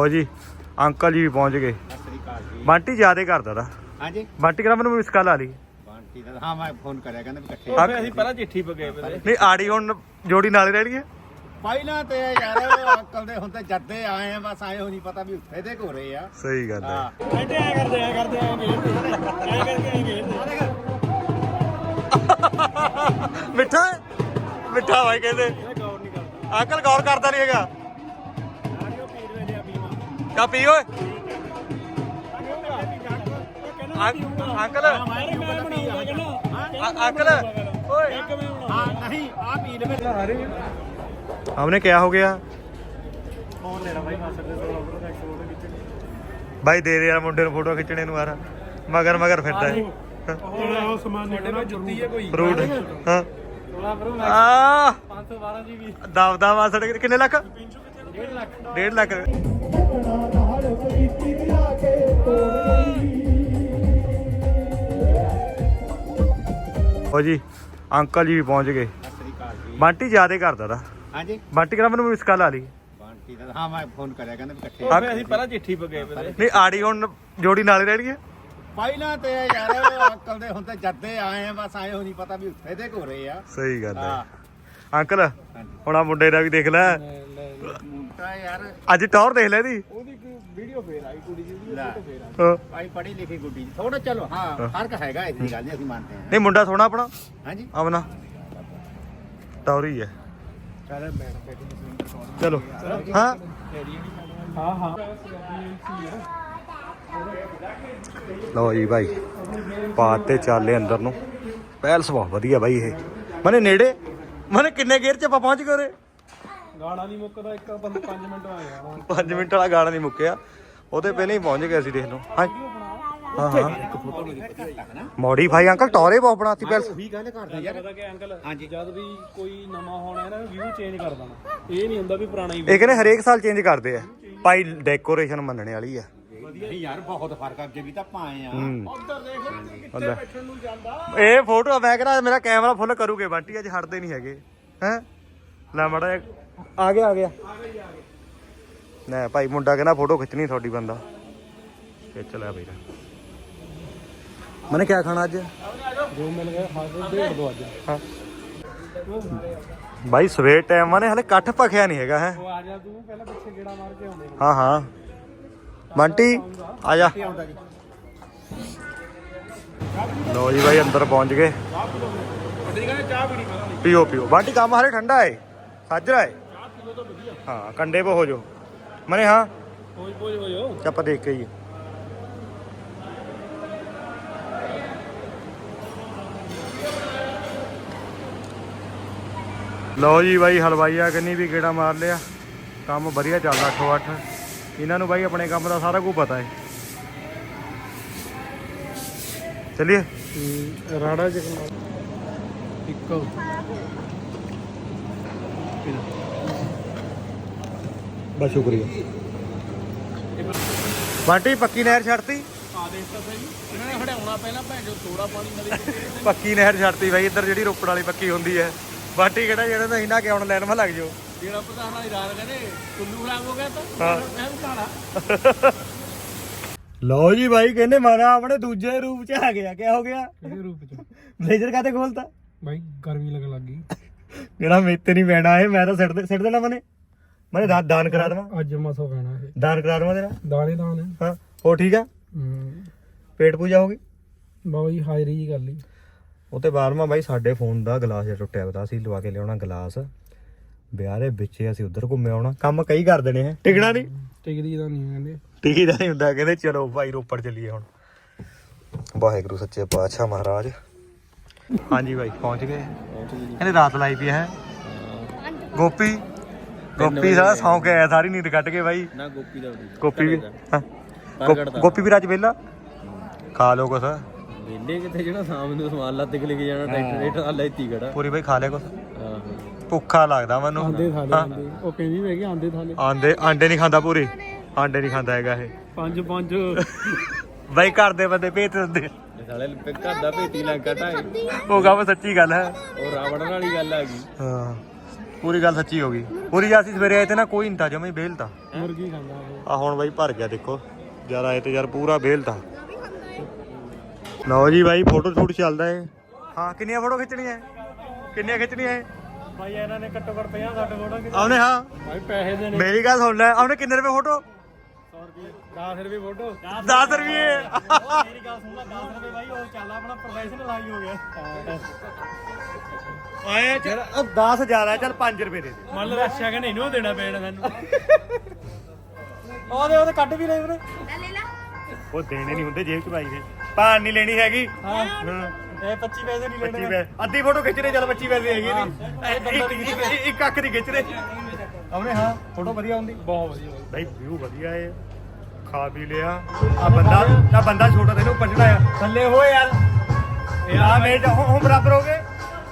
ਹੋ ਜੀ ਅੰਕਲ ਜੀ ਵੀ ਪਹੁੰਚ ਗਏ। ਬੰਟੀ ਜਿਆਦੇ ਕਰਦਾ ਤਾ। ਹਾਂਜੀ? ਬੰਟੀ ਕਹਿੰਦਾ ਮੈਨੂੰ ਮਿਸ ਕਾਲ ਆ ਲਈ। ਬਾਂਟੀ ਦਾ ਹਾਂ ਮੈਂ ਫੋਨ ਕਰਿਆ ਕਹਿੰਦਾ ਵੀ ਇਕੱਠੇ। ਫਿਰ ਅਸੀਂ ਪਹਿਲਾਂ ਚਿੱਠੀ ਪਗੇ ਨਹੀਂ ਆੜੀ ਹੁਣ ਜੋੜੀ ਨਾਲ ਹੀ ਰਹਿਣੀ ਹੈ। ਪਹਿਲਾਂ ਤੇ ਯਾਰ ਅੰਕਲ ਦੇ ਹੁਣ ਤੇ ਜੱਦੇ ਆਏ ਆ ਬਸ ਆਏ ਹੋ ਨਹੀਂ ਪਤਾ ਵੀ ਉੱਥੇ ਦੇ ਘੋਰੇ ਆ। ਸਹੀ ਗੱਲ ਹੈ। ਹਾਂ। ਬੈਠੇ ਐ ਕਰਦੇ ਐ ਕਰਦੇ ਐ ਖੇਡਦੇ ਐ ਕਰਕੇ ਐ ਖੇਡਦੇ ਮਿੱਠਾ ਹੈ? ਮਿੱਠਾ ਭਾਈ ਕਹਿੰਦੇ। ਇਹ ਗੌਰ ਨਹੀਂ ਕਰਦਾ। ਅੰਕਲ ਗੌਰ ਕਰਦਾ ਨਹੀਂ ਹੈਗਾ। ਆ ਪੀਵਾ ਕਾ ਪੀ ਓਏ ਕਹਿੰਦਾ ਅੰਕ- ਅੰਕਲ ਮੈਂ ਬਣਾਉਂਗਾ ਕਹਿੰਦਾ ਅ- ਅੰਕਲ ਓਏ ਇੱਕ ਮੈਂ ਬਣਾ ਹਾਂ ਨਹੀਂ ਆ ਪੀ ਲਵੇ हमने क्या हो गया ਫੋਨ ਲੈਣਾ ਬਾਈ ਮਾਸਟਰ ਦੇ ਕੋਲ ਉਹਦਾ ਇੱਕ ਫੋਟੋ ਖਿੱਚਣੀ ਭਾਈ ਦੇ ਦੇ ਯਾਰ ਮੁੰਡੇ ਨੂੰ ਫੋਟੋ ਖਿੱਚਣੇ ਨੂੰ ਯਾਰ ਮਗਰ ਮਗਰ ਫਿਰਦਾ ਹੈ ਉਹ ਸਮਾਨ ਤੁਹਾਡੇ ਕੋਲ ਜੁੱਤੀ ਹੈ ਕੋਈ ਫਰੂਟ ਹਾਂ ਥੋੜਾ ਬਰੋ ਆ 512 ਜੀ ਵੀ ਦਬ ਦਬ ਆਸੜ ਕਿੰਨੇ ਲੱਖ 1.5 ਲੱਖ 1.5 ਲੱਖ ਹੋ ਜੀ ਅੰਕਲ ਜੀ ਵੀ ਪਹੁੰਚ ਗਏ। ਬੰਟੀ ਜਿਆਦੇ ਕਰਦਾ ਤਾ। ਹਾਂਜੀ। ਬੰਟੀ ਕਹਿੰਦਾ ਮੈਨੂੰ ਮਿਸ ਕਾਲ ਆ ਲਈ। ਬਾਂਟੀ ਦਾ ਹਾਂ ਮੈਂ ਫੋਨ ਕਰਿਆ ਕਹਿੰਦਾ ਇਕੱਠੇ ਅਸੀਂ ਪਹਿਲਾਂ ਚਿੱਠੀ ਪਗੇ ਨਹੀਂ ਆੜੀ ਹੁਣ ਜੋੜੀ ਨਾਲ ਹੀ ਰਹਿਣੀ ਹੈ। ਪਹਿਲਾਂ ਤੇ ਯਾਰ ਅੰਕਲ ਦੇ ਹੁਣ ਤੇ ਜੱਦੇ ਆਏ ਆ ਬਸ ਆਏ ਹੋ ਨਹੀਂ ਪਤਾ ਵੀ ਉੱਥੇ ਦੇ ਘੋਰੇ ਆ। ਸਹੀ ਗੱਲ ਹੈ। ਹਾਂ। ਅੰਕਲ ਹੁਣ ਆ ਮੁੰਡੇ ਦਾ ਵੀ ਦੇਖ ਲੈ ਮੁੰਡਾ ਯਾਰ। ਅੱਜ ਟੌਰ ਦੇਖ ਲੈ ਇਹਦੀ। ਉਹਦੀ ਵੀਡੀਓ ਫੇਰ ਆਈ ਕੁੜੀ ਦੀ ਲੈ। ਫੇਰ ਆਈ। ਹਾਂ। ਭਾਈ ਪੜ੍ਹੀ ਲਿਖੀ ਗੁੱਡੀ ਥੋੜਾ ਚਲੋ ਹਾਂ ਫ਼ਰਕ ਹੈਗਾ ਇਸ ਦੀ ਗੱਲ ਨਹੀਂ ਅਸੀਂ ਮੰਨਦੇ ਹਾਂ। ਨਹੀਂ ਮੁੰਡਾ ਸੋਹਣਾ ਆਪਣਾ। ਹਾਂਜੀ। ਆਪਣਾ ਟੌਰੀ ਹੈ। ਮੈਡਮ ਬੈਠੀ ਚਲੋ। ਹਾਂ। ਹਾਂ ਹਾਂ। ਲਓ ਜੀ ਭਾਈ ਪਾਤੇ ਚਾਲੇ ਅੰਦਰ ਨੂੰ। ਪੈਲਸ ਬਹੁਤ ਵਧੀਆ ਬਾਈ ਇਹ। ਮਨੇ ਨੇੜੇ? ਮਨੇ ਕਿੰਨੇ ਗੇਰ ਚ ਆਪਾਂ ਪਹੁੰਚ ਗਏ ਉਰੇ? ਗਾਣਾ ਨਹੀਂ ਮੁੱਕਦਾ ਇੱਕ ਬੰਦ 5 ਮਿੰਟ ਆ। ਗਿਆ 5 ਮਿੰਟ ਵਾਲਾ ਗਾਣਾ ਨਹੀਂ ਮੁੱਕਿਆ। ਉਹਦੇ ਪਹਿਲਾਂ ਹੀ ਪਹੁੰਚ ਗਏ ਅਸੀਂ ਦੇਖ ਲਓ। ਹਾਂ। ਹਾਂ ਹਾਂ। ਮੋਡੀਫਾਈ ਅੰਕਲ ਟੌਰੇ ਬਹੁਤ ਬਣਾਤੀ ਪੈਲਸ ਉਹੀ ਗੱਲ ਕਰਦਾ ਯਾਰ ਪਤਾ ਕਿ ਅੰਕਲ ਹਾਂਜੀ। ਜਦ ਵੀ ਕੋਈ ਨਵਾਂ ਹੋਣਾ ਹੈ ਨਾ ਵਿਊ ਚੇਂਜ ਕਰ ਦੇਣਾ। ਇਹ ਨਹੀਂ ਹੁੰਦਾ ਵੀ ਪੁਰਾਣਾ ਹੀ ਇਹ ਕਹਿੰਦੇ ਹਰੇਕ ਸਾਲ ਚੇਂਜ ਕਰਦੇ ਆ। ਭਾਈ ਡੈਕੋਰੇਸ਼ਨ ਮੰਨਣੇ ਵਾਲੀ ਆ। ਨਹੀਂ ਯਾਰ ਬਹੁਤ ਫ਼ਰਕ ਆ, ਅੱਗੇ ਵੀ ਤਾਂ ਪਾਏ ਆ। ਉਧਰ ਦੇਖ ਕਿੱਥੇ। ਬੈਠਣ ਨੂੰ ਜਾਂਦਾ। ਇਹ ਫੋਟੋ ਮੈਂ ਕਹਿੰਦਾ ਮੇਰਾ ਕੈਮਰਾ ਫੁੱਲ ਕਰੂਗੇ ਬੰਟੀ ਅੱਜ ਹਟਦੇ ਨਹੀਂ ਹੈਗੇ। ਹੈ? ਲੈ ਮੜਾ ਆ ਗਿਆ ਆ ਗਿਆ। ਨਾ ਭਾਈ ਮੁੰਡਾ ਕਹਿੰਦਾ ਫੋਟੋ ਖਿੱਚਣੀ ਤੁਹਾਡੀ ਬੰਦਾ। ਖਿੱਚ ਲੈ ਬਈ ਮਨੇ ਕਿਆ ਖਾਣਾ ਅੱਜ? ਜੋ ਮਿਲ ਗਿਆ ਕੇ ਢੇੜ ਦੋ ਅੱਜ ਹਾਂ। ਭਾਈ ਸਵੇਰ ਟਾਈਮ ਮਨੇ ਹਲੇ ਇਕੱਠ ਭਖਿਆ ਨਹੀਂ ਹੈਗਾ ਹੈ। ਉਹ ਆ ਜਾ ਤੂੰ ਪਹਿਲਾਂ ਪਿੱਛੇ ਗੇੜਾ ਮਾਰ ਕੇ ਆਉਂਦੇ ਹਾਂ ਹਾਂ। ਬੰਟੀ ਆ ਜਾ। ਲੋ ਜੀ। ਭਾਈ ਅੰਦਰ ਪਹੁੰਚ ਗਏ। ਅੱਡੀ ਕਹਿੰਦੇ ਚਾਹ ਪੀਣੀ ਪਹਿਲਾਂ। ਪੀਓ ਪੀਓ। ਬੰਟੀ ਕੰਮ ਹਲੇ ਠੰਡਾ ਏ। ਸਾਜਰਾ ਏ। ਹਾਂ ਕੰਡੇ ਪੇ ਹੋ ਜੋ ਮਨੇ ਹਾਂ। ਕੋਈ ਕੋਈ ਹੋਇਓ ਕਿ ਆਪਾਂ ਦੇਖ ਕੇ ਹੀ ਲਓ ਜੀ ਬਾਈ ਹਲਵਾਈਆ ਕੰਨੀ ਵੀ ਗੇੜਾ ਮਾਰ ਲਿਆ। ਕੰਮ ਵਧੀਆ ਚੱਲਦਾ ਅੱਠੋ ਅੱਠ। ਇਹਨਾਂ ਨੂੰ ਬਾਈ ਆਪਣੇ ਕੰਮ ਦਾ ਸਾਰਾ ਕੁਝ ਪਤਾ ਹੈ। ਚਲਿਏ। ਰਾੜਾ ਚੱਕਣਾ ਇੱਕ। ਬਸ ਸ਼ੁਕਰੀਆ। ਬਾਟੀ ਪੱਕੀ ਨਹਿਰ ਛੱਡਤੀ? ਆਦੇਸ਼ ਤਾਂ ਸਹੀ ਇਹਨਾਂ ਨੇ ਹਟਾਉਣਾ ਪਹਿਲਾਂ ਭੈਣ ਜੋ ਥੋੜਾ ਪਾਣੀ ਨਦੀ ਪੱਕੀ ਨਹਿਰ ਛੱਡਤੀ ਬਾਈ ਇੱਧਰ ਜਿਹੜੀ ਰੋਪੜ ਵਾਲੀ ਪੱਕੀ ਹੁੰਦੀ ਹੈ। ਬਾਟੀ ਕਿਹੜਾ ਜਿਹੜਾ ਤਾਂ ਇਹਨਾਂ ਕਿ ਹੁਣ ਲੈਣ ਮਾ ਲੱਗ ਜਾਓ। ਜਿਹੜਾ ਪ੍ਰਧਾਨ ਵਾਲੀ ਰਾਤ ਕਹਿੰਦੇ ਕੁੱਲੂ ਖਰਾਬ ਹੋ। ਗਿਆ ਤਾਂ ਹਾਂ। ਮੈਂ ਉਤਾਰਾ ਲਓ ਜੀ ਬਾਈ ਕਹਿੰਦੇ ਮਾਨਾ ਆਪਣੇ ਦੂਜੇ ਰੂਪ ਚ ਆ ਗਿਆ ਕਿਆ ਹੋ ਗਿਆ? ਕਿਹੜੇ ਰੂਪ ਚ? ਬਲੇਜ਼ਰ ਕਾਤੇ ਖੋਲਤਾ? ਬਾਈ ਗਰਮੀ ਲੱਗਣ ਲੱਗ ਜਿਹੜਾ ਮੇਤੇ ਨਹੀਂ ਪੈਣਾ ਇਹ ਮੈਂ ਤਾਂ ਸਿੱਟ ਦੇ ਸਿੱਟ ਦੇਣਾ ਮਨੇ ਮਨੇ ਦਾ- ਦਾਨ ਕਰਾ ਦੇਵਾਂ? ਅੱਜ ਮਸੋ ਪੈਣਾ ਇਹ। ਦਾਨ ਕਰਾ ਦੇਵਾਂ ਤੇਰਾ? ਦਾਣੇ ਦਾਣੇ ਹਾਂ। ਹੋ ਠੀਕ ਆ? ਹੂੰ। ਪੇਟ ਪੂਜਾ ਹੋ ਗਈ? ਬਾਬਾ ਜੀ ਹਾਜ਼ਰੀ ਜੀ ਕਰ ਲਈ। ਉਹ ਤੇ ਮਾ ਬਾਈ ਸਾਡੇ ਫੋਨ ਦਾ ਗਲਾਸ ਜਿਹਾ ਟੁੱਟਿਆ ਪਤਾ ਸੀ ਲਵਾ ਕੇ ਲਿਆਉਣਾ ਗਲਾਸ। ਵਿਆਹ ਦੇ ਵਿੱਚ ਅਸੀਂ ਉਧਰ ਘੁੰਮੇ ਆਉਣਾ। ਕੰਮ ਕਈ ਕਰ ਦੇਣੇ ਹੈ ਟਿਕਣਾ ਨਹੀਂ? ਟਿਕਦੀ ਤਾਂ ਨਹੀਂ ਕਹਿੰਦੇ। ਟਿਕੀ ਦਾ ਨਹੀਂ ਹੁੰਦਾ ਕਹਿੰਦੇ ਚਲੋ ਭਾਈ ਰੋਪੜ ਚੱਲੀਏ ਹੁਣ। ਵਾਹਿਗੁਰੂ ਸੱਚੇ ਪਾਤਸ਼ਾਹ ਮਹਾਰਾਜ। ਹਾਂਜੀ ਭਾਈ ਪਹੁੰਚ ਗਏ। ਕਹਿੰਦੇ ਰਾਤ ਲਾਈ ਪਈ ਹੈ। ਗੋਪੀ ਗੋਪੀ ਸਾਰਾ ਸੌਂ ਕੇ ਆਇਆ ਸਾਰੀ ਨੀਂਦ ਕੱਟ ਕੇ ਬਾਈ। ਨਾ ਗੋਪੀ ਦਾ ਗੋਪੀ ਵੀ ਹਾਂ। ਗੋਪੀ ਵੀ ਰਾਜ ਵੇਲਾ? ਖਾ ਲੋ ਕੁਛ। ਵੇਲੇ ਕਿੱਥੇ ਜਿਹੜਾ ਸ਼ਾਮ ਨੂੰ ਸਮਾਨ ਲੱਦ ਕੇ ਲੈ ਕੇ ਜਾਣਾ ਟਰੈਕਟਰ ਟਰੈਕਟਰ ਆ ਲੈਤੀ ਖੜਾ। ਪੂਰੀ ਬਾਈ ਖਾ ਲਿਆ ਕੁਛ। ਭੁੱਖਾ ਲੱਗਦਾ ਮੈਨੂੰ। ਆਂਦੇ। ਆਂਦੇ ਉਹ ਕਹਿੰਦੀ ਮੈਂ ਕਿ ਆਂਦੇ ਥਾਲੇ ਆਂਡੇ ਆਂਡੇ ਨਹੀਂ ਖਾਂਦਾ ਪੂਰੀ। ਆਂਡੇ ਨਹੀਂ ਖਾਂਦਾ ਹੈਗਾ ਇਹ। ਪੰਜ ਪੰਜ। ਬਾਈ ਘਰ ਦੇ ਬੰਦੇ ਭੇਤ ਦਿੰਦੇ। ਸਾਲੇ ਘਰ ਦਾ ਭੇਤੀ ਲੰਕਾ ਢਾਏ ਉਹ ਗੱਲ ਸੱਚੀ ਗੱਲ ਹੈ। ਉਹ ਰਾਵਣ ਵਾਲੀ ਗੱਲ ਆ ਗਈ। ਹਾਂ। ਪੂਰੀ ਗੱਲ ਸੱਚੀ ਹੋ ਗਈ। ਪੂਰੀ ਜਦ ਅਸੀਂ ਸਵੇਰੇ ਆਏ ਤੇ ਨਾ ਕੋਈ ਨਹੀਂ ਤਾਂ ਜਮੇ ਬੇਲ ਤਾਂ ਮੁਰਗੀ ਖਾਂਦਾ ਆ ਹੁਣ ਬਾਈ ਭਰ ਗਿਆ ਦੇਖੋ। ਯਾਰ ਆਏ ਤੇ ਯਾਰ ਪੂਰਾ ਬੇਲ ਤਾਂ ਲਓ ਜੀ ਬਾਈ ਫੋਟੋ ਸ਼ੂਟ ਚੱਲਦਾ ਏ। ਹਾਂ ਕਿੰਨੀਆਂ ਫੋਟੋ ਖਿੱਚਣੀਆਂ? ਕਿੰਨੀਆਂ ਖਿੱਚਣੀਆਂ ਹੈ? ਭਾਈ ਇਹਨਾਂ ਨੇ ਘੱਟੋ ਘੱਟ 50 60 ਫੋਟੋ ਆਉਨੇ ਹਾਂ। ਭਾਈ ਪੈਸੇ ਦੇ ਮੇਰੀ ਗੱਲ ਸੁਣ ਲੈ ਆਉਨੇ ਕਿੰਨੇ ਰੁਪਏ ਫੋਟੋ? 100 ਰੁਪਏ 10 ਰੁਪਏ ਫੋਟੋ। 10 ਰੁਪਏ। ਮੇਰੀ ਗੱਲ ਸੁਣ ਲੈ 10 ਰੁਪਏ ਭਾਈ ਉਹ ਚੱਲ ਆਪਣਾ ਪ੍ਰੋਫੈਸ਼ਨਲ ਆਈ ਹੋ ਗਿਆ। ਆਏ ਚਲ 10 ਜ਼ਿਆਦਾ ਚੱਲ 5 ਰੁਪਏ ਦੇ ਦੇ। ਮੰਨ ਲਓ ਸ਼ਗਨ ਇਹਨੂੰ ਦੇਣਾ ਪੈਣਾ ਸਾਨੂੰ। ਉਹਦੇ ਉਹਦੇ ਕੱਢ ਵੀ ਲੈ ਵੀਰੇ ਉਹ ਦੇਣੇ ਨਹੀਂ ਹੁੰਦੇ ਜੇਬ ਚ ਪਾਈ ਦੇ ਭਾਣ ਨਹੀਂ ਲੈਣੀ ਹੈਗੀ। ਹਾਂ। ਇਹ 25 ਪੈਸੇ ਨਹੀਂ 25 ਲੈਣੇ। ਪੈਸੇ ਅੱਧੀ ਫੋਟੋ ਖਿੱਚ ਰਹੇ ਚੱਲ 25 ਪੈਸੇ ਹੈਗੀ ਨਹੀਂ ਇੱਕ- ਅੱਖ ਦੀ ਖਿੱਚ ਰਹੇ ਆਉਨੇ ਹਾਂ। ਫੋਟੋ ਵਧੀਆ ਹੁੰਦੀ ਬਹੁਤ ਵਧੀਆ ਬਾਈ ਵਿਊ ਵਧੀਆ ਏ। ਖਾ ਪੀ ਲਿਆ। ਆ ਬੰਦਾ ਆ ਬੰਦਾ ਛੋਟਾ ਤੈਨੂੰ ਉੱਪਰ ਚੜਾਇਆ ਥੱਲੇ ਹੋ ਯਾਰ। ਯਾ ਮੇਜ ਹੁਣ ਬਰਾਬਰ ਹੋ ਗਏ।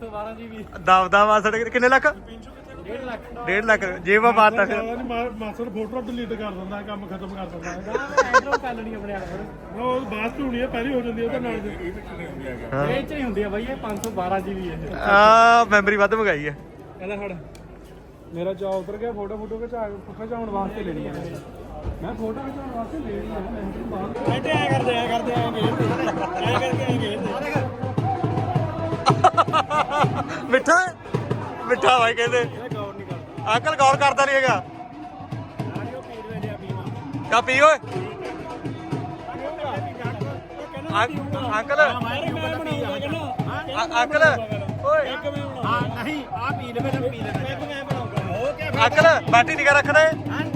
512 ਜੀ ਵੀ। ਦਬ ਦਬ ਆ ਸੜਕ ਕਿੰਨੇ ਲੱਖ? 1.5 ਲੱਖ। 1.5 ਲੱਖ ਜੇਬਾ ਪਾਤਾ ਫਿਰ ਮਾਸਟਰ ਫੋਟੋ ਡਿਲੀਟ ਕਰ ਦਿੰਦਾ ਕੰਮ ਖਤਮ ਕਰ ਦਿੰਦਾ। ਐਡਰੋ ਕਰ ਲੈਣੀ ਆਪਣੇ ਆਪ ਫਿਰ ਉਹ ਬਾਅਦ ਚ ਹੋਣੀ ਹੈ ਪਹਿਲੀ ਹੋ ਜਾਂਦੀ ਹੈ ਉਹਦੇ ਨਾਲ। ਦੀ ਹਾਂ। ਇਹ ਚ ਹੀ ਹੁੰਦੀ ਆ ਬਾਈ ਇਹ 512 ਜੀ ਵੀ ਇਹ ਆ ਮੈਮਰੀ ਵੱਧ ਮੰਗਾਈ ਹੈ ਕਹਿੰਦਾ ਫੜ ਮੇਰਾ ਚਾਅ ਉਤਰ ਗਿਆ ਫੋਟੋ ਫੋਟੋ ਖਿਚਾ ਖਿਚਾਉਣ ਵਾਸਤੇ ਲੈਣੀ ਹੈ ਮੈਂ ਫੋਟੋ ਖਿਚਾਉਣ ਵਾਸਤੇ ਲੈਣੀ ਹੈ ਮੈਂ ਬਾਹਰ ਐਂਟੇ ਐ ਕਰਦੇ ਐ ਕਰਦੇ ਐ ਖੇਡਦੇ ਐ ਕਰਕੇ ਖੇਡਦੇ ਮਿੱਠਾ? ਹੈ? ਮਿੱਠਾ ਭਾਈ ਕਹਿੰਦੇ। ਗੌਰ ਨਹੀਂ ਕਰਦਾ ਅੰਕਲ ਗੌਰ ਕਰਦਾ ਨਹੀਂ ਹੈਗਾ। ਆੜੀਓ ਪੀਰ ਵੇ ਪੀਵਾ ਕਾ ਪੀ ਓਏ। ਅੰਕ- ਅੰਕਲ। ਮੈਂ ਬਣਾਉਂਦਾ ਕਹਿੰਦਾ ਅ- ਅੰਕਲ। ਓਏ। ਇੱਕ ਹਾਂ ਨਹੀਂ ਆ ਪੀ ਲਵੇ ਤਾਂ ਪੀ ਲੈਣਾ ਮੈਂ ਬਣਾਉਂਦਾ ਹੋ ਗਿਆ ਅੰਕਲ, ਬਾਟੀ ਨਿਗਾ ਰੱਖਣਾ ਹੈ?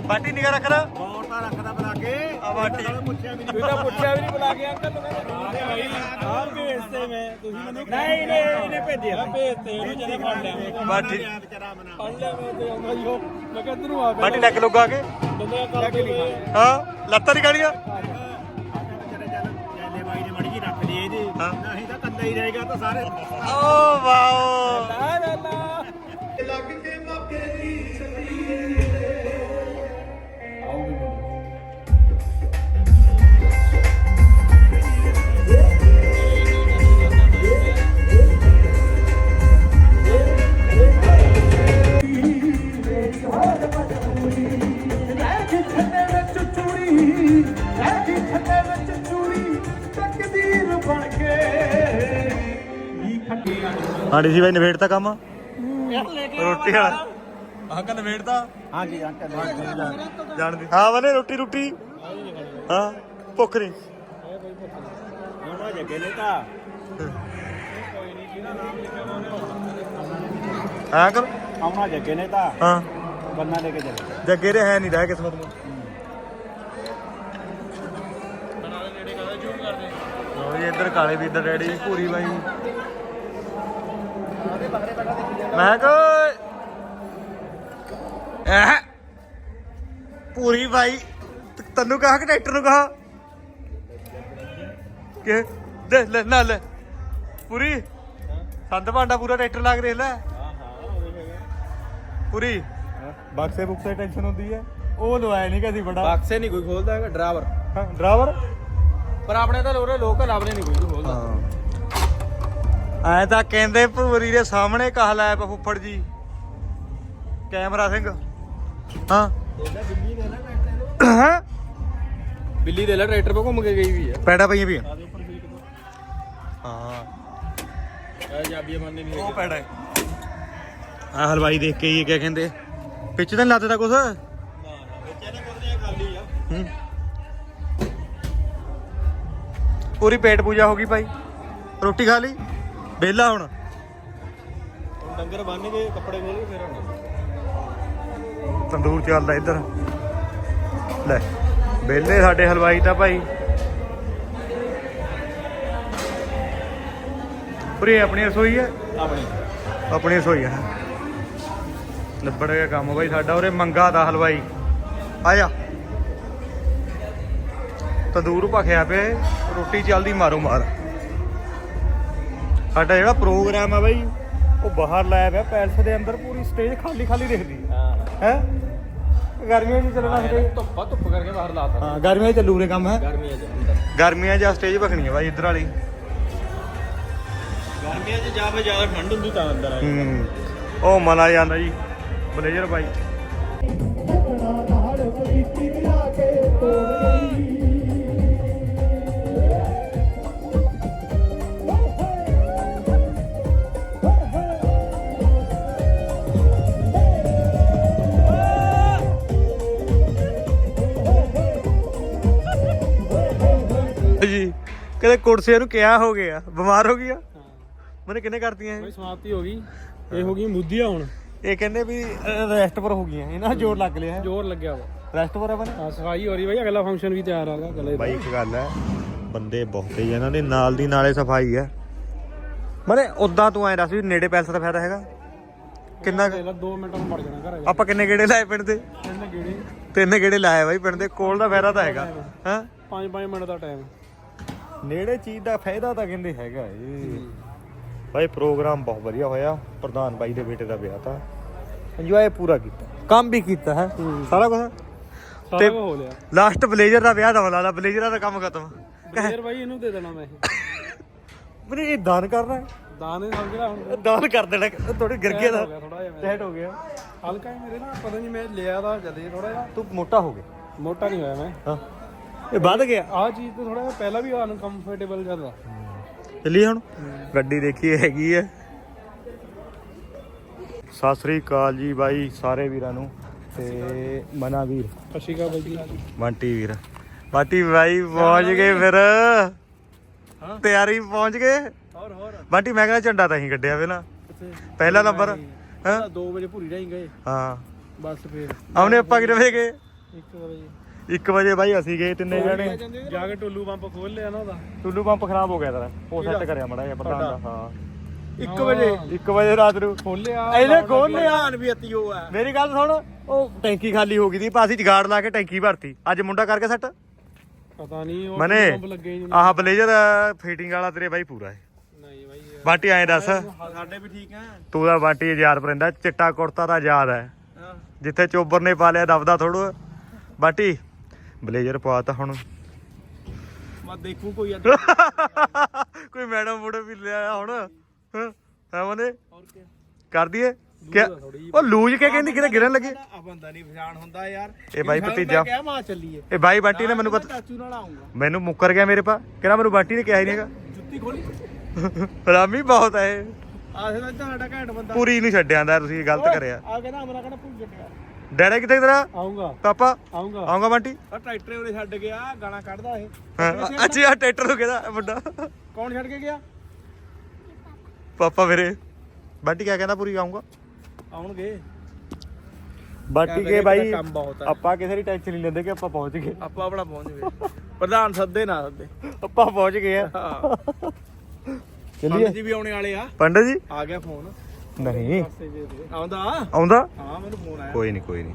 ਬਾਟੀ ਨਿਗਾ ਰੱਖਣਾ ਹੋਰ ਤਾਂ ਰੱਖਦਾ। ਕੇ ਆ ਬਾਟੀ ਪੁੱਛਿਆ ਵੀ ਤੂੰ ਤਾਂ ਪੁੱਛਿਆ ਵੀ ਨਹੀਂ ਬੁਲਾ ਕੇ ਅੰਕਲ ਨੂੰ ਕਹਿੰਦਾ ਭਾਈ ਆਹ ਭੇਜਤੇ ਮੈਂ ਤੁਸੀਂ ਮੈਨੂੰ ਨਹੀਂ ਨਹੀਂ ਇਹਨੇ ਭੇਜਿਆ। ਮੈਂ ਭੇਜਤੇ ਉਹਨੂੰ ਜਦੋਂ ਫੜ ਲਿਆ ਮੈਂ। ਬਾਟੀ ਵਿਚਾਰਾ ਬਣਾ ਫੜ ਲਿਆ ਮੈਂ ਤੇ ਆਉਂਦਾ ਜੀ ਉਹ। ਮੈਂ ਕਿਹਾ ਇੱਧਰ ਨੂੰ ਆ ਬਾਟੀ ਲੱਗ ਲੁਗਾ ਕੇ। ਬੰਦੇ ਕਰਦੇ ਪਏ ਆ। ਹਾਂ ਲੱਤਾਂ ਨਹੀਂ ਕਾੜੀਆਂ ਹਾਂ। ਨਹੀਂ ਤਾਂ ਕੱਲਾ ਹੀ। ਰਹੇਗਾ ਤਾਂ ਸਾਰੇ ਓ ਵਾਓ। ਹਾਂ ਡੀਸੀ ਭਾਈ ਨਵੇੜਤਾ ਕੰਮ? ਰੋਟੀ ਵਾਲਾ। ਅੰਕਲ ਨਵੇੜਤਾ ਹਾਂਜੀ ਅੰਕਲ ਜਾਣਦੀ ਹਾਂ ਬਨੇ ਰੋਟੀ ਰੋਟੀ? ਹਾਂ ਭੁੱਖ ਨਹੀਂ। ਜੱਗੇ ਨੇ ਤਾਂ ਹਾਂ ਅੰਕਲ? ਆਉਣਾ ਜੱਗੇ ਨੇ ਤਾਂ। ਹਾਂ। ਬੰਨਾ ਲੈ ਕੇ ਚੱਲੇ। ਜੱਗੇ ਦੇ ਹੈ ਨਹੀਂ ਰਹਿ ਕਿਸਮਤ ਨੂੰ। ਜੀ ਇੱਧਰ ਕਾਲੇ ਵੀ ਇੱਧਰ ਡੈਡੀ ਪੂਰੀ ਬਾਈ। ਮੈਂ ਕੋ ਐ ਪੂਰੀ ਬਾਈ ਤ- ਤੈਨੂੰ ਕਹਾ ਕਿ ਟਰੈਕਟਰ ਨੂੰ ਕਹਾ? ਕਿ ਦੇ ਲੈ ਨਾ ਲੈ ਪੂਰੀ ਸੰਦ ਭਾਂਡਾ ਪੂਰਾ ਟਰੈਕਟਰ ਲਾ ਕੇ ਦੇਖ ਲੈ। ਪੂਰੀ। ਬਕਸੇ ਬੁਕਸੇ ਟੈਨਸ਼ਨ ਹੁੰਦੀ ਹੈ। ਉਹ ਲਵਾਇਆ ਨਹੀਂ ਕਦੀ ਬੜਾ ਬਾਕਸੇ ਨਹੀਂ ਕੋਈ ਖੋਲਦਾ ਹੈਗਾ ਡਰਾਈਵਰ ਹਾਂ ਡਰਾਈਵਰ ਪਰ ਆਪਣੇ ਤਾਂ ਲੋਰੇ ਲੋਕਲ ਆਪਣੇ ਨਹੀਂ ਕੋਈ। ਐ ਤਾਂ ਕਹਿੰਦੇ ਭੂਰੀ ਦੇ ਸਾਹਮਣੇ ਕਹ ਲਾਇਆ ਪਿਆ ਫੁੱਫੜ ਜੀ। ਕੈਮਰਾ ਸਿੰਘ। ਹਾਂ। ਹਾਂ? ਬਿੱਲੀ ਦੇ ਲੈ ਟਰੈਕਟਰ 'ਤੇ ਘੁੰਮ ਕੇ ਗਈ ਵੀ ਆ। ਪੈੜਾ ਪਈਆਂ ਵੀ ਹਾਂ। ਇਹ ਜਾਬੀਆਂ ਮੰਨਦੇ ਨਹੀਂ ਉਹ ਪੈੜਾ। ਹੈ ਆ ਹਲਵਾਈ ਦੇਖ ਕੇ ਹੀ ਕਿਆ ਕਹਿੰਦੇ? ਪਿੱਛੇ ਤਾਂ ਨੀ ਲੱਤ ਦਾ ਕੁਛ? ਹੂੰ। ਪੂਰੀ ਪੇਟ ਪੂਜਾ ਹੋ ਗਈ ਭਾਈ। ਰੋਟੀ ਖਾ ਲਈ? ਵਿਹਲਾ ਹੁਣ। ਡੰਗਰ ਬੰਨ ਕੇ ਕੱਪੜੇ ਖੋਲ ਕੇ ਫੇਰ ਤੰਦੂਰ ਚੱਲਦਾ ਇੱਧਰ। ਲੈ ਵਿਹਲੇ ਸਾਡੇ ਹਲਵਾਈ ਤਾਂ ਭਾਈ। ਪੂਰੀ ਆਪਣੀ ਰਸੋਈ ਹੈ ਆਪਣੀ। ਆਪਣੀ ਰਸੋਈ ਹੈ। ਨਿਬੜ ਗਿਆ ਕੰਮ ਬਾਈ ਸਾਡਾ ਉਰੇ ਮੰਗਾ ਦਾ ਹਲਵਾਈ। ਆ ਜਾ ਤੰਦੂਰ ਭਖਿਆ ਪਿਆ ਏ, ਰੋਟੀ ਚੱਲਦੀ ਮਾਰੋ ਮਾਰ। ਸਾਡਾ ਜਿਹੜਾ ਪ੍ਰੋਗਰਾਮ ਆ ਬਾਈ ਉਹ ਬਾਹਰ ਲਾਇਆ ਪਿਆ ਪੈਲਸ ਦੇ ਅੰਦਰ ਪੂਰੀ ਸਟੇਜ ਖਾਲੀ ਖਾਲੀ ਦਿਖਦੀ। ਹੈ। ਗਰਮੀਆਂ 'ਚ ਚੱਲਣਾ ਸਟੇਜ ਧੁੱਪਾ ਧੁੱਪ ਕਰਕੇ ਬਾਹਰ ਲਾਤਾ ਹਾਂ ਗਰਮੀਆਂ 'ਚ ਚੱਲੂ ਰੇ ਕੰਮ ਹੈ? ਗਰਮੀਆਂ ਚ ਅੰਦਰ। ਗਰਮੀਆਂ 'ਚ ਸਟੇਜ ਭਖਣੀ ਹੈ ਬਾਈ ਇੱਧਰ ਵਾਲੀ। ਗਰਮੀਆਂ 'ਚ ਜਾ ਫੇ ਜ਼ਿਆਦਾ ਠੰਡ ਹੁੰਦੀ ਤਾਂ ਅੰਦਰ ਆ ਉਹ ਮਨਾ ਜਾਂਦਾ ਜੀ ਬਲੇਜ਼ਰ ਬਾਈ। ਕਦੇ ਕੁਰਸੀਆਂ ਨੂੰ ਕਿਹਾ ਹੋ ਗਿਆ ਬਿਮਾਰ ਹੋ ਗਿਆ ਮੈਨੇ ਕਿੰਨੇ ਕਰਤੀਆਂ ਇਹ? ਬਈ ਸਮਾਪਤੀ ਹੋ ਗਈ ਇਹ ਹੋ ਗਈ ਮੁੱਧੀਆ ਹੁਣ। ਇਹ ਕਹਿੰਦੇ ਵੀ ਰੈਸਟ ਪਰ ਹੋ ਗਈਆਂ ਇਹਨਾਂ ਜ਼ੋਰ ਲੱਗ ਲਿਆ ਜ਼ੋਰ ਲੱਗਿਆ ਵਾ। ਰੈਸਟ ਪਰ ਆ ਬਣੇ? ਸਫ਼ਾਈ ਹੋ ਰਹੀ ਬਈ ਅਗਲਾ ਫੰਕਸ਼ਨ ਵੀ ਤਿਆਰ ਆ ਗਿਆ ਬਾਈ ਇੱਕ ਗੱਲ ਹੈ ਬੰਦੇ ਬਹੁਤ ਹੀ ਇਹਨਾਂ ਦੇ ਨਾਲ ਦੀ ਨਾਲੇ ਸਫ਼ਾਈ ਹੈ ਮਨੇ ਉਦਾਂ ਤੂੰ ਐ ਦੱਸ ਵੀ ਨੇੜੇ ਪੈਸਾ ਦਾ ਫਾਇਦਾ ਹੈਗਾ? ਕਿੰਨਾ ਕੁ? ਦੇਖ ਲਾ 2 ਮਿੰਟਾਂ ਨੂੰ ਵੜ ਜਾਣਾ ਘਰ ਆ ਆਪਾਂ ਕਿੰਨੇ ਗੇੜੇ ਲਾਏ ਪਿੰਡ ਦੇ? ਇਹਨੇ ਗੇੜੇ। ਤਿੰਨ ਗੇੜੇ ਲਾਏ ਬਾਈ ਪਿੰਡ ਦੇ ਕੋਲ ਦਾ ਫਾਇਦਾ ਤਾਂ ਹੈਗਾ। ਹਾਂ? 5-5 ਮਿੰਟ ਦਾ ਟਾਈਮ ਨੇੜੇ ਚੀਜ਼ ਦਾ ਫਾਇਦਾ ਤਾਂ ਕਹਿੰਦੇ ਹੈਗਾ ਏ। ਬਾਈ ਪ੍ਰੋਗਰਾਮ ਬਹੁਤ ਵਧੀਆ ਹੋਇਆ। ਪ੍ਰਧਾਨ ਬਾਈ ਦੇ ਬੇਟੇ ਦਾ ਵਿਆਹ ਤਾਂ। ਇੰਜੋਏ ਪੂਰਾ ਕੀਤਾ। ਕੰਮ ਵੀ ਕੀਤਾ ਹੈ। ਸਾਰਾ ਕੁਝ ਸਾਰਾ ਤੇ- ਕੁਝ ਹੋ ਲਿਆ। ਲਾਸਟ ਬਲੇਜ਼ਰ ਦਾ ਵਿਆਹ ਦਾ ਵਾਲਾ ਬਲੇਜ਼ਰਾਂ ਦਾ ਕੰਮ ਖਤਮ। ਫੇਰ ਬਾਈ ਇਹਨੂੰ ਦੇ ਦੇਣਾ ਮੈਂ ਇਹ। ਮੈਨੂੰ ਇਹ ਦਾਨ ਕਰਨਾ ਹੈ। ਦਾਣੇ ਸਮਝ ਲੈ ਹੁਣ? ਦਾਨ ਕਰ ਦੇਣਾ। ਥੋੜੀ ਗਿਰ ਗਿਆ ਦਾ ਟੈਟ ਹੋ ਗਿਆ ਹਲਕਾ ਹੀ ਮੇਰੇ ਨਾਲ ਪਤਾ ਨਹੀਂ ਮੈਂ ਲਿਆ ਦਾ ਜਦੇ ਥੋੜਾ ਜਿਹਾ। ਤੂੰ ਮੋਟਾ ਹੋ ਗਿਆ। ਮੋਟਾ ਨਹੀਂ ਹੋਇਆ ਮੈਂ। ਹਾਂ। ਇਹ ਵੱਧ ਗਿਆ। ਆਹ ਚੀਜ਼ ਤੇ ਥੋੜਾ ਜਿਹਾ ਪਹਿਲਾਂ ਵੀ ਅਨਕੰਫਰਟੇਬਲ ਜ਼ਿਆਦਾ ਚੱਲੀ ਹੁਣ। ਗੱਡੀ ਦੇਖੀ ਹੈਗੀ ਹੈ ਸਤਿ ਸ੍ਰੀ ਅਕਾਲ ਜੀ ਬਾਈ ਸਾਰੇ ਵੀਰਾਂ ਨੂੰ। ਤੇ ਮਨਾ ਵੀਰ ਅਸ਼ਿਕਾ ਬਾਈ ਜੀ। ਬੰਟੀ ਵੀਰ। ਬੰਟੀ ਬਾਈ ਪਹੁੰਚ ਗਏ ਫਿਰ। ਤਿਆਰੀ ਪਹੁੰਚ ਗਏ? ਹੋਰ ਹੋਰ। ਬੰਟੀ ਮੈਂ ਕਹਿੰਦਾ ਝੰਡਾ ਤਾਂ ਹੀ ਕੱਢਿਆ ਪਹਿਲਾਂ। ਪਹਿਲਾ ਨੰਬਰ। ਹਾਂ? 2 ਵਜੇ ਭੁਰੀ ਰਹੀ ਗਏ। ਹਾਂ। ਬਸ ਫੇਰ। ਆਉਨੇ ਆਪਾਂ ਕਿੰਨੇ ਵਜੇ ਗਏ? 1 ਵਜੇ। 1 ਵਜੇ ਬਾਈ ਅਸੀਂ ਗਏ ਤਿੰਨੇ ਜਣੇ। ਜਾ ਕੇ ਟੁੱਲੂ ਪੰਪ ਖੋਲ ਲਿਆ ਨਾ ਉਹਦਾ। ਟੁੱਲੂ ਪੰਪ ਖਰਾਬ ਹੋ ਗਿਆ ਤੇਰਾ ਉਹ ਸੈੱਟ ਕਰਿਆ ਮੜਾ ਜਿਹਾ ਪ੍ਰਧਾਨ ਦਾ ਹਾਂ। 1 ਵਜੇ? 1 ਵਜੇ ਰਾਤ ਨੂੰ। ਖੋਲਿਆ ਇਹਨੇ ਖੋਲ ਲਿਆ। ਧਿਆਨ ਵੀ ਅਤੀ ਉਹ ਆ ਮੇਰੀ ਗੱਲ ਸੁਣ ਉਹ ਟੈਂਕੀ ਖਾਲੀ ਹੋ ਗਈ ਦੀ ਪਾਸੀ ਜਗਾੜ ਲਾ ਕੇ ਟੈਂਕੀ ਭਰਤੀ। ਅੱਜ ਮੁੰਡਾ ਕਰਕੇ ਸੈੱਟ? ਪਤਾ ਨਹੀਂ ਉਹ ਮਨੇ ਪੰਪ ਲੱਗੇ ਨਹੀਂ ਆਹ ਬਲੇਜ਼ਰ ਫਿਟਿੰਗ ਵਾਲਾ ਤੇਰੇ ਬਾਈ ਪੂਰਾ ਹੈ। ਨਹੀਂ ਬਾਈ ਇਹ- ਬਾਟੀ ਐਂ ਦੱਸ। ਸਾਡੇ ਵੀ ਠੀਕ ਆ ਤੂੰ ਦਾ ਬਾਟੀ ਯਾਦ ਪਰਿੰਦਾ ਚਿੱਟਾ ਕੁੜਤਾ ਦਾ ਯਾਦ ਹੈ। ਜਿੱਥੇ ਚੋਬਰ ਨੇ ਪਾ ਲਿਆ ਦਬਦਾ ਥੋੜੋ ਬਾਟੀ ਬਲੇਜ਼ਰ ਪਾਤਾ ਹੁਣ। ਮੈਂ ਦੇਖੂ ਕੋਈ ਅੱਜ ਕੋਈ ਮੈਡਮ ਮੂੜੇ ਵੀ ਲਿਆ ਹੁਣ। ਹਾਂ? ਮਨੇ? ਹੋਰ ਕੀ? ਕਰ ਦਈਏ? ਕਿਆ? ਉਹ ਲੂਜ ਕੇ ਕਹਿੰਦੀ? ਕਿਤੇ ਗਿਰਨ ਲੱਗੇ। ਆ ਬੰਦਾ ਨਹੀਂ ਪਛਾਣ ਹੁੰਦਾ ਯਾਰ। ਇਹ ਬਾਈ ਭਤੀਜਾ। ਕਿਹਾ ਮਾਂ ਚੱਲੀਏ ਇਹ ਬਾਈ ਬਾਟੀ ਨੇ ਮੈਨੂੰ ਪਤਾ ਚਾਚੂ ਨਾਲ ਆਉਂਗਾ ਮੈਨੂੰ ਮੁੱਕਰ ਗਿਆ ਮੇਰੇ ਪਾ। ਕਹਿੰਦਾ ਮੈਨੂੰ ਬਾਟੀ ਨੇ ਕਿਹਾ ਹੀ ਨਹੀਂ ਹੈਗਾ। ਜੁੱਤੀ ਖੋਲੀ? ਰਾਮੀ ਬਹੁਤ ਹੈ ਇਹ। ਆਸੇ ਦਾ ਤੁਹਾਡਾ ਘੈਂਟ ਬੰਦਾ। ਪੂਰੀ ਨਹੀਂ ਛੱਡਿਆ ਆਂਦਾ ਤੁਸੀਂ ਗਲਤ ਕਰਿਆ। ਆ ਕਹਿੰਦਾ ਅਮਰਾ ਕਹਿੰਦਾ ਭੁੱਲ ਗਿਆ ਡੈਡਾ ਕਿੱਥੇ ਤੇਰਾ? ਆਉਂਗਾ ਪਾਪਾ? ਆਉਂਗਾ ਆਉਂਗਾ ਬੰਟੀ? ਆ ਟਰੈਕਟਰ ਉਰੇ ਛੱਡ ਗਿਆ ਗਾਣਾ ਕੱਢਦਾ ਇਹ। ਅੱਛਾ ਆ ਟਰੈਕਟਰ ਨੂੰ ਕਿਹਦਾ ਵੱਡਾ ਕੌਣ ਛੱਡ ਕੇ ਗਿਆ? ਪਾਪਾ ਮੇਰੇ ਬੰਟੀ ਕਿਆ ਕਹਿੰਦਾ ਪੂਰੀ ਆਉਂਗਾ ਆਉਣਗੇ। ਬਾਟੀ ਕੇ ਬਾਈ ਕੰਮ ਬਹੁਤ ਆ। ਆਪਾਂ ਕਿਸੇ ਦੀ ਟੈਨਸ਼ਨ ਨਹੀਂ ਲੈਂਦੇ ਕਿ ਆਪਾਂ ਪਹੁੰਚ ਗਏ। ਆਪਾਂ ਆਪਣਾ ਪਹੁੰਚ ਗਏ। ਪ੍ਰਧਾਨ ਸੱਦੇ ਨਾ ਸੱਦੇ। ਆਪਾਂ ਪਹੁੰਚ ਗਏ ਆ। ਚੱਲੀਏ। ਜੀ ਵੀ ਆਉਣੇ ਵਾਲੇ ਆ। ਪੰਡਤ ਜੀ? ਆ ਗਿਆ ਫੋਨ। ਨਹੀਂ। ਆਉਂਦਾ? ਆਉਂਦਾ? ਹਾਂ ਮੈਨੂੰ ਫੋਨ ਆਇਆ। ਕੋਈ ਨਹੀਂ ਕੋਈ ਨਹੀਂ।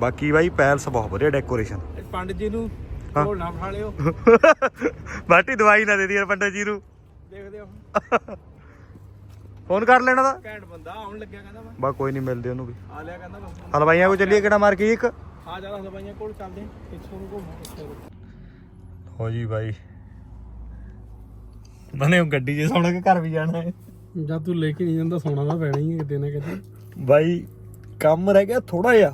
ਬਾਕੀ ਬਾਈ ਪੈਲਸ ਬਹੁਤ ਵਧੀਆ ਡੈਕੋਰੇਸ਼ਨ ਪੰਡਿਤ ਜੀ ਨੂੰ। ਢੋਲ ਨਾ ਫੜਾ ਲਿਓ। ਬਾਟੀ ਦਵਾਈ ਨਾ ਦੇ ਦੀ ਯਾਰ ਪੰਡਤ ਜੀ ਨੂੰ। ਦੇਖਦੇ ਹਾਂ। ਫੋਨ ਕਰ ਲੈਣਾ ਦਾ ਘੈਂਟ ਬੰਦਾ ਆਉਣ ਲੱਗਿਆ ਕਹਿੰਦਾ ਮੈਂ। ਬਾ ਕੋਈ ਨਹੀਂ ਮਿਲਦੇ ਉਹਨੂੰ ਵੀ। ਆ ਲਿਆ ਕਹਿੰਦਾ ਬਸ ਹਲਵਾਈਆਂ ਕੋ ਚੱਲੀਏ ਕਿਹੜਾ ਮਾਰ ਕੇ ਇੱਕ ਆ ਜਾ ਹਲਵਾਈਆਂ ਕੋਲ ਚੱਲਦੇ। ਪਿੱਛੋਂ ਨੂੰ ਘੁੰਮ। ਹੋ ਜੀ ਬਾਈ। ਮਨੇ ਉਹ ਗੱਡੀ 'ਚ ਸੌਣਾ ਕੇ ਘਰ ਵੀ ਜਾਣਾ ਹੈ। ਜਦ ਤੂੰ ਲੈ ਕੇ ਨਹੀਂ ਜਾਂਦਾ ਸੋਣਾ ਤਾਂ ਪੈਣਾ ਹੀ ਹੈ ਕਿਤੇ ਨਾ ਕਿਤੇ। ਬਾਈ ਕੰਮ ਰਹਿ ਗਿਆ ਥੋੜਾ ਜਿਹਾ।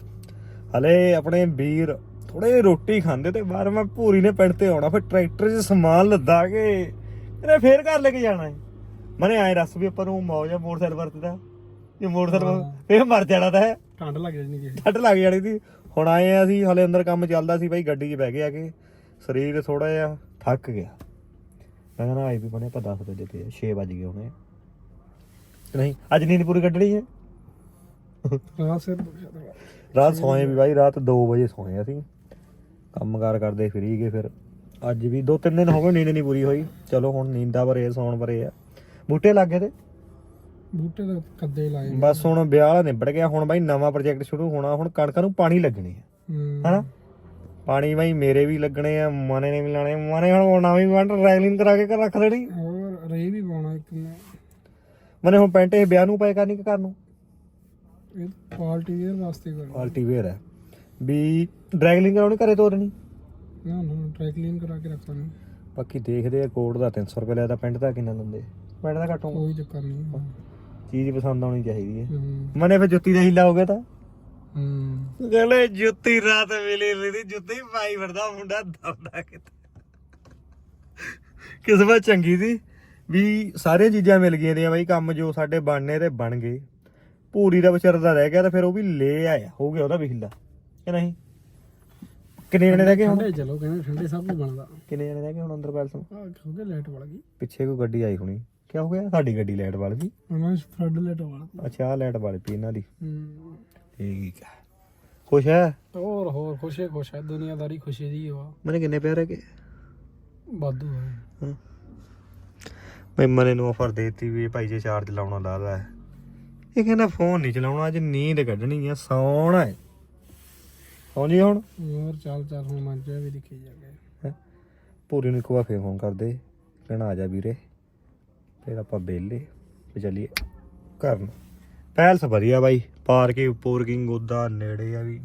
ਹਲੇ ਆਪਣੇ ਵੀਰ ਥੋੜੇ ਰੋਟੀ ਖਾਂਦੇ ਤੇ ਬਾਹਰ ਮੈਂ ਭੂਰੀ ਨੇ ਪਿੰਡ ਤੇ ਆਉਣਾ ਫਿਰ ਟਰੈਕਟਰ 'ਚ ਸਮਾਨ ਲੱਦਾ ਕੇ ਇਹਨੇ ਫੇਰ ਘਰ ਲੈ ਕੇ ਜਾਣਾ ਹੈ। ਮਨੇ ਆਏ ਰਸ ਵੀ ਆਪਾਂ ਨੂੰ ਮੌਜ ਆ ਮੋਟਰਸਾਈਕਲ ਵਰਤਦਾ। ਇਹ ਮੋਟਰਸਾਈਕਲ ਫੇਰ ਮਰ ਜਾਣਾ ਤਾਂ ਹੈ। ਠੰਡ ਲੱਗ ਜਾਣੀ ਕਿਸੇ ਠੱਡ ਲੱਗ ਜਾਣੀ ਸੀ। ਹੁਣ ਆਏ ਆ ਅਸੀਂ ਹਲੇ ਅੰਦਰ ਕੰਮ ਚੱਲਦਾ ਸੀ ਬਾਈ ਗੱਡੀ 'ਚ ਬਹਿ ਗਏ ਆ ਕੇ। ਸਰੀਰ ਥੋੜਾ ਜਿਹਾ ਥੱਕ ਗਿਆ। ਮੈਂ ਕਹਿੰਦਾ ਆਈ ਵੀ ਬਣੇ ਆਪਾਂ 10 ਵਜੇ ਤੇ 6 ਵਜ ਗਏ ਹੋਣੇ ਨਹੀਂ ਅੱਜ ਨੀਂਦ ਪੂਰੀ ਕੱਢਣੀ ਹੈ। ਹਾਂ ਸਿਰ ਰਾਤ ਸੋਏ ਵੀ ਬਾਈ ਰਾਤ 2 ਵਜੇ ਸੋਏ ਅਸੀਂ। ਕੰਮਕਾਰ ਕਰਦੇ ਫਰੀ ਗਏ ਫਿਰ। ਅੱਜ ਵੀ ਦੋ ਤਿੰਨ ਦਿਨ ਹੋ ਗਏ ਨੀਂਦ ਨਹੀਂ ਪੂਰੀ ਹੋਈ। ਚਲੋ ਹੁਣ ਨੀਂਦਾਂ ਭਰੇ ਸੌਣ ਭਰੇ ਆ। ਬੂਟੇ ਲੱਗੇ ਤੇ? ਬੂਟੇ ਦਾ ਕੱਦੇ ਲਾਏ ਨੇ। ਬਸ ਹੁਣ ਵਿਆਹ ਵਾਲਾ ਨਿਬੜ ਗਿਆ। ਹੁਣ ਬਾਈ ਨਵਾਂ ਪ੍ਰੋਜੈਕਟ ਸ਼ੁਰੂ ਹੋਣਾ। ਹੁਣ ਕਣਕਾਂ ਨੂੰ ਪਾਣੀ ਲੱਗਣੀ ਹੈ। ਹੂੰ। ਹਨਾ? ਪਾਣੀ ਬਾਈ ਮੇਰੇ ਵੀ ਲੱਗਣੇ ਆ ਮਨੇ ਨੇ ਵੀ ਲਾਣੇ ਮਨੇ ਹੁਣ ਨਵੀਂ ਵੰਡ ਰੈਗਲਿੰਗ ਕਰਾ ਕੇ ਘਰ ਰੱਖ ਲੈਣੀ। ਹੋਰ ਰੇ ਵੀ ਪਾਉਣਾ ਇੱਕ ਮੈਂ ਮਨੇ ਹੁਣ ਪੈਂਟ ਇਹ ਵਿਆਹ ਨੂੰ ਪਏ ਕਰਨੀ ਕਿ ਘਰ ਨੂੰ? ਇਹ ਪਾਰਟੀ ਵੇਅਰ ਵਾਸਤੇ ਕਰ ਪਾਲਟੀ ਵੇਅਰ ਹੈ। ਵੀ ਡਰੈਗਲਿੰਗ ਕਰਾਉਣੀ ਘਰੇ ਤੋਰਨੀ ਨਾ ਨਾ ਡਰਾਈ ਕਲੀਨ ਕਰਾ ਕੇ ਰੱਖਦਾ ਨਹੀਂ ਬਾਕੀ ਦੇਖਦੇ ਆ ਕੋਡ ਦਾ 300 ਰੁਪਏ ਲਿਆ ਤਾਂ ਪੈਂਟ ਦਾ ਕਿੰਨਾ ਲੈਂਦੇ ਪੈਂਟ ਦਾ ਘੱਟ ਹੋਊ ਕੋਈ ਚੱਕਰ ਨਹੀਂ। ਚੀਜ਼ ਪਸੰਦ ਆਉਣੀ ਚਾਹੀਦੀ ਹੈ। ਹੂੰ। ਮਨੇ ਫਿਰ ਜੁੱਤੀ ਦਾ ਹੀਲਾ ਹੋ ਗਿਆ ਤਾਂ? ਹੂੰ। ਕਹਿੰਦੇ ਜੁੱਤੀ ਰਾਤ ਵੇਲੇ ਲੈਦੀ ਜੁੱਤੀ ਪਾਈ ਫਿਰਦਾ ਮੁੰਡਾ ਦਬਦਾ ਕਿਤੇ। ਕਿਸਮਤ ਚੰਗੀ ਸੀ। ਵੀ ਸਾਰੀਆਂ ਚੀਜ਼ਾਂ ਮਿਲ ਗਈਆਂ ਨੇ ਬਾਈ ਕੰਮ ਜੋ ਸਾਡੇ ਬਣਨੇ ਤੇ ਬਣ ਗਏ। ਪੂਰੀ ਦਾ ਵਿਚਾਰ ਦਾ ਰਹਿ ਗਿਆ ਤੇ ਫਿਰ ਉਹ ਵੀ ਲੈ ਆਇਆ ਹੋ ਗਿਆ ਉਹਦਾ ਵੀ ਹਿੱਲਾ ਕਿ ਨਹੀਂ? ਕਿੰਨੇ ਜਣੇ ਰਹਿ ਗਏ ਹੁਣ? ਠੰਡੇ ਚਲੋ ਕਹਿੰਦੇ ਠੰਡੇ ਸਭ ਕੁਝ ਬਣਦਾ। ਕਿੰਨੇ ਜਣੇ ਰਹਿ ਗਏ ਹੁਣ ਅੰਦਰ ਪੈਲਸ ਨੂੰ? ਆ ਹੋ ਗਿਆ ਲਾਈਟ ਵੜ ਗਈ। ਪਿੱਛੇ ਕੋਈ ਗੱਡੀ ਆਈ ਹੋਣੀ। ਕੀ ਹੋ ਗਿਆ? ਸਾਡੀ ਗੱਡੀ ਲਾਈਟ ਵਾਲ ਗਈ। ਉਹਨਾਂ ਫਰੱਡ ਲਾਈਟ ਵੜ ਅੱਛਾ ਆਹ ਲਾਈਟ ਵਾਲ ਪਈ ਇਹਨਾਂ ਦੀ। ਹੂੰ। ਠੀਕ ਹੈ ਖੁਸ਼ ਹੈ ਹੋਰ ਹੋਰ ਖੁਸ਼ੇ ਖੁਸ਼ ਹੈ ਦੁਨੀਆਦਾਰੀ ਖੁਸ਼ੀ ਦੀ ਵਾ ਮੈਨੇ ਕਿੰਨੇ ਪਿਆਰ ਹੈਗੇ? ਵਾਧੂ ਹੈ। ਮੈਂ ਮਨੇ ਨੂੰ ਆਫਰ ਦੇਤੀ ਵੀ ਭਾਈ ਜੇ ਚਾਰਜ ਲਾਉਣਾ ਲਾ ਲੈ। ਇਹ ਕਹਿੰਦਾ ਫੋਨ ਨਹੀਂ ਚਲਾਉਣਾ ਅੱਜ ਨੀਂਦ ਕੱਢਣੀ ਆ ਸੌਣਾ ਹੈ। ਸੌਂ ਜੀ ਹੁਣ। ਹੋਰ ਚੱਲ ਚੱਲ ਹੁਣ ਮਨ ਚ ਵੀ ਦਿਖੀ ਜਾਗੇ। ਪੂਰੀ ਨੂੰ ਇੱਕ ਵਾਰ ਫੇਰ ਫੋਨ ਕਰਦੇ ਕਹਿਣਾ ਆ ਜਾ ਵੀਰੇ। ਫਿਰ ਆਪਾਂ ਬੇਲੇ ਤੇ ਚੱਲੀਏ ਘਰ ਨੂੰ। ਪੈਲਸ ਵਧੀਆ ਬਾਈ ਪਾਰਕਿੰਗ ਪੂਰਕਿੰਗ ਉਦਾਂ ਨੇੜੇ ਆ ਵੀ।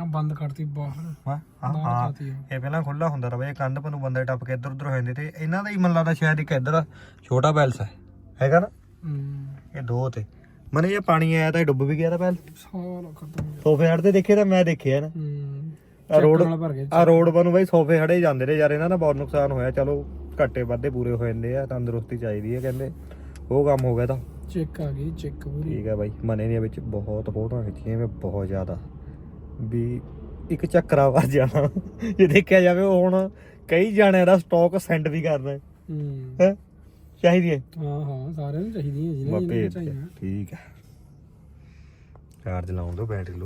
ਆ ਬੰਦ ਕਰਤੀ ਬਾਹਰ ਹਾਂ ਇਹ ਪਹਿਲਾਂ ਖੁੱਲਾ ਹੁੰਦਾ ਰਵੇ ਕੰਧ ਪਰ ਨੂੰ ਬੰਦੇ ਟੱਪ ਕੇ ਇੱਧਰ ਉੱਧਰ ਹੋ ਜਾਂਦੇ ਤੇ ਇਹਨਾਂ ਦਾ ਹੀ ਮਨ ਲੱਗਦਾ ਸ਼ਾਇਦ ਇੱਕ ਇੱਧਰ ਛੋਟਾ ਪੈਲਸ ਹੈ। ਹੈਗਾ ਨਾ? ਹੂੰ। ਇਹ ਦੋ ਤੇ। ਮਨੇ ਇਹ ਪਾਣੀ ਆਇਆ ਤਾਂ ਡੁੱਬ ਵੀ ਗਿਆ ਤਾਂ ਸਾਰਾ ਖਤਮ ਗਿਆ। ਸੋਫੇ ਹੜ ਤੇ ਦੇਖੇ ਤਾਂ ਮੈਂ ਦੇਖਿਆ ਨਾ। ਹੂੰ। ਆ ਰੋਡ ਆ ਰੋਡ ਬਨੂੰ ਬਈ ਸੋਫੇ ਹੜੇ ਜਾਂਦੇ ਨੇ ਯਾਰ ਇਹਨਾਂ ਦਾ ਬਹੁਤ ਨੁਕਸਾਨ ਹੋਇਆ। ਚਲੋ ਘੱਟੇ ਵਾਧੇ ਪੂਰੇ ਹੋ ਜਾਂਦੇ ਆ ਤੰਦਰੁਸਤੀ ਚਾਹੀਦੀ ਹੈ ਕਹਿੰਦੇ। ਉਹ ਕੰਮ ਹੋ ਗਿਆ ਤਾਂ। ਚੈੱਕ ਆ ਗਈ ਚੈੱਕ ਪੂਰੀ। ਠੀਕ ਹੈ ਬਾਈ ਮਨੇ ਨੇ ਵਿੱਚ ਬਹੁਤ ਫੋਟੋਆਂ ਖਿੱਚੀਆਂ ਮੈਂ ਬਹੁਤ ਜ਼ਿਆਦਾ। ਵੀ ਇੱਕ ਚੱਕਰਾ ਵੱਜ ਜਾਣਾ। ਜੇ ਦੇਖਿਆ ਜਾਵੇ ਉਹ ਹੁਣ ਕਈ ਜਾਣਿਆਂ ਦਾ ਸਟਾਕ ਸੈਂਡ ਵੀ ਕਰਨਾ ਹੈ। ਹੂੰ। ਹੈਂ? ਚਾਹੀਦੀ ਹੈ? ਹਾਂ ਹਾਂ ਸਾਰਿਆਂ ਨੂੰ ਜਿਹਨਾਂ ਬਾਪੇ ਜਿਹਨਾਂ ਚਾਹੀਦੀਆਂ ਠੀਕ ਹੈ। ਚਾਰਜ ਲਾਉਣ ਦੋ ਬੈਟਰੀ